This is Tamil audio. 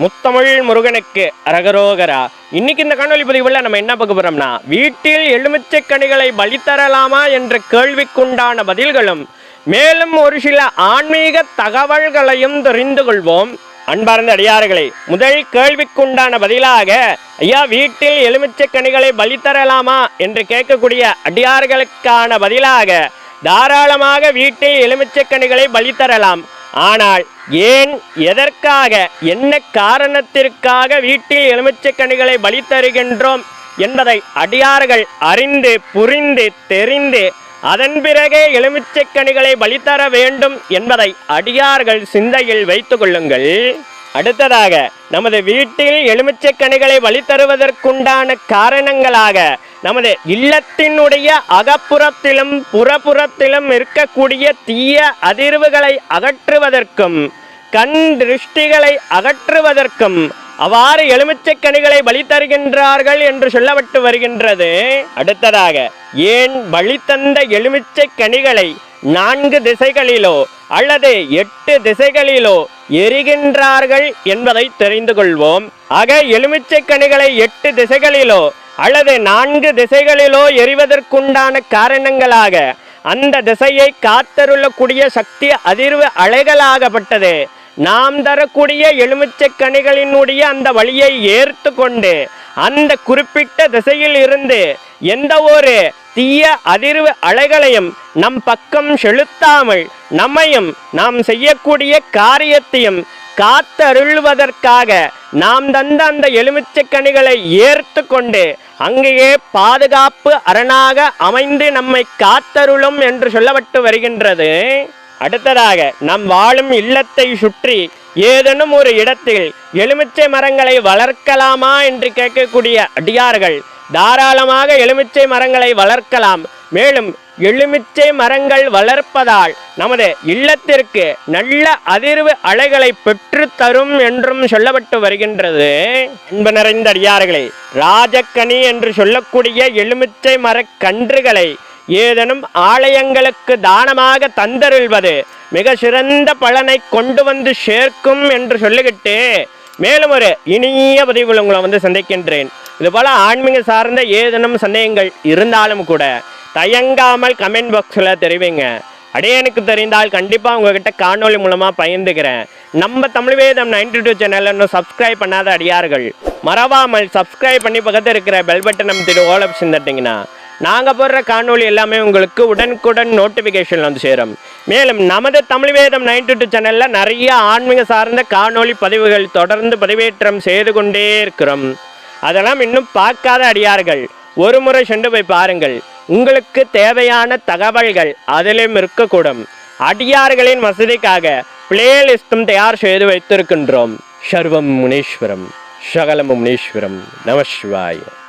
முத்தமிழ் முருகனுக்கு அரகரோகரா. இன்னைக்கு இந்த காணொலி பதிவுல நம்ம என்ன பார்க்க போறோம்னா வீட்டில் எலுமிச்சை கனிகளை பலி தரலாமா என்ற கேள்விக்குண்டான பதில்களும் மேலும் ஒரு சில ஆன்மீக தகவல்களையும் தெரிந்து கொள்வோம். அன்பார்ந்த அடியார்களே முதல் கேள்விக்குண்டான பதிலாக ஐயா வீட்டில் எலுமிச்சை கனிகளை பலி தரலாமா என்று கேட்கக்கூடிய அடியார்களுக்கான பதிலாக தாராளமாக வீட்டில் எலுமிச்சை கனிகளை பலி தரலாம். ஆனால் ஏன் எதற்காக என்ன காரணத்திற்காக வீட்டில் எலுமிச்சைக்கனிகளை பலி தருகின்றோம் என்பதை அடியார்கள் அறிந்து புரிந்து தெரிந்து அதன் பிறகே எலுமிச்சை கனிகளை பலி தர வேண்டும் என்பதை அடியார்கள் சிந்தையில் வைத்து கொள்ளுங்கள். அடுத்ததாக நமது வீட்டில் எலுமிச்சைக்கனிகளை வழி தருவதற்குண்டான காரணங்களாக நமது இல்லத்தினுடைய அகப்புறத்திலும் புறப்புறத்திலும் இருக்கக்கூடிய தீய அதிர்வுகளை அகற்றுவதற்கும் கண் திருஷ்டிகளை அகற்றுவதற்கும் அவ்வாறு எலுமிச்சை கனிகளை பலி தருகின்றார்கள் என்று சொல்லப்பட்டு வருகின்றது. அடுத்ததாக ஏன் பலி தந்த எலுமிச்சை கனிகளை நான்கு திசைகளிலோ அல்லது எட்டு திசைகளிலோ எரிகின்றார்கள் என்பதை தெரிந்து கொள்வோம். ஆக எலுமிச்சை கனிகளை எட்டு திசைகளிலோ அல்லது நான்கு திசைகளிலோ எரிவதற்குண்டான காரணங்களாக அந்த திசையை காத்தருளக்கூடிய சக்தி அதிர்வு அலைகளாகப்பட்டது. நாம் தரக்கூடிய எலுமிச்சக்கனிகளினுடைய அந்த வழியை ஏற்று கொண்டு அந்த குறிப்பிட்ட திசையில் இருந்து எந்த ஒரு தீய அதிர்வு அலைகளையும் நம் பக்கம் செலுத்தாமல் நம்மையும் நாம் செய்யக்கூடிய காரியத்தையும் காத்தருள்வதற்காக நாம் தந்த அந்த எலுமிச்சக்கனிகளை ஏற்று கொண்டு அங்கேயே பாதுகாப்பு அரணாக அமைந்து நம்மை காத்தருளும் என்று சொல்லப்பட்டு வருகின்றது. அடுத்ததாக நம் வாழும் இல்லத்தை சுற்றி ஏதேனும் ஒரு இடத்தில் எலுமிச்சை மரங்களை வளர்க்கலாமா என்று கேட்கக்கூடிய அடியார்கள் தாராளமாக எலுமிச்சை மரங்களை வளர்க்கலாம். மேலும் எலுமிச்சை மரங்கள் வளர்ப்பதால் நமது இல்லத்திற்கு நல்ல அதிர்வு அலைகளை பெற்று தரும் என்றும் சொல்லப்பட்டு வருகின்றது. அன்பு நிறைந்த அடியார்களே ராஜக்கனி என்று சொல்லக்கூடிய எலுமிச்சை மரக் கன்றுகளை ஏதேனும் ஆலயங்களுக்கு தானமாக தந்தருள்வது மிக சிறந்த பலனை கொண்டு வந்து சேர்க்கும் என்று சொல்லிக்கிட்டு மேலும் ஒரு இனிய பதிவுகள் உங்களை வந்து சந்திக்கின்றேன். இதுபோல் ஆன்மீக சார்ந்த ஏதேனும் சந்தேகங்கள் இருந்தாலும் கூட தயங்காமல் கமெண்ட் பாக்ஸில் தெரிவிங்க. அடையனுக்கு தெரிந்தால் கண்டிப்பாக உங்ககிட்ட காணொளி மூலமாக பகிர்ந்துக்கிறேன். நம்ம தமிழ் வேதம் நைன்டி டூ சேனலில் இன்னும் சப்ஸ்கிரைப் பண்ணாத அடியார்கள் மறவாமல் சப்ஸ்கிரைப் பண்ணி பக்கத்தில் இருக்கிற பெல் பட்டன் அமைத்திட்டு ஓல் ஆப்ஷன் தட்டிங்கன்னா நாங்கள் போடுற காணொளி எல்லாமே உங்களுக்கு உடனுக்குடன் நோட்டிஃபிகேஷன் வந்து சேரும். மேலும் நமது தமிழ் வேதம் நைன்டி டூ சேனலில் நிறைய ஆன்மீக சார்ந்த காணொளி பதிவுகள் தொடர்ந்து பதிவேற்றம் செய்து கொண்டே இருக்கிறோம். அதெல்லாம் இன்னும் பார்க்காத அடியார்கள். ஒரு முறை சென்று போய் பாருங்கள். உங்களுக்கு தேவையான தகவல்கள் அதிலும் இருக்கக்கூடும். அடியார்களின் வசதிக்காக பிளேலிஸ்டும் தயார் செய்து வைத்திருக்கின்றோம். சர்வம் முனீஸ்வரம் சகலம் முனீஸ்வரம் நம சிவாய.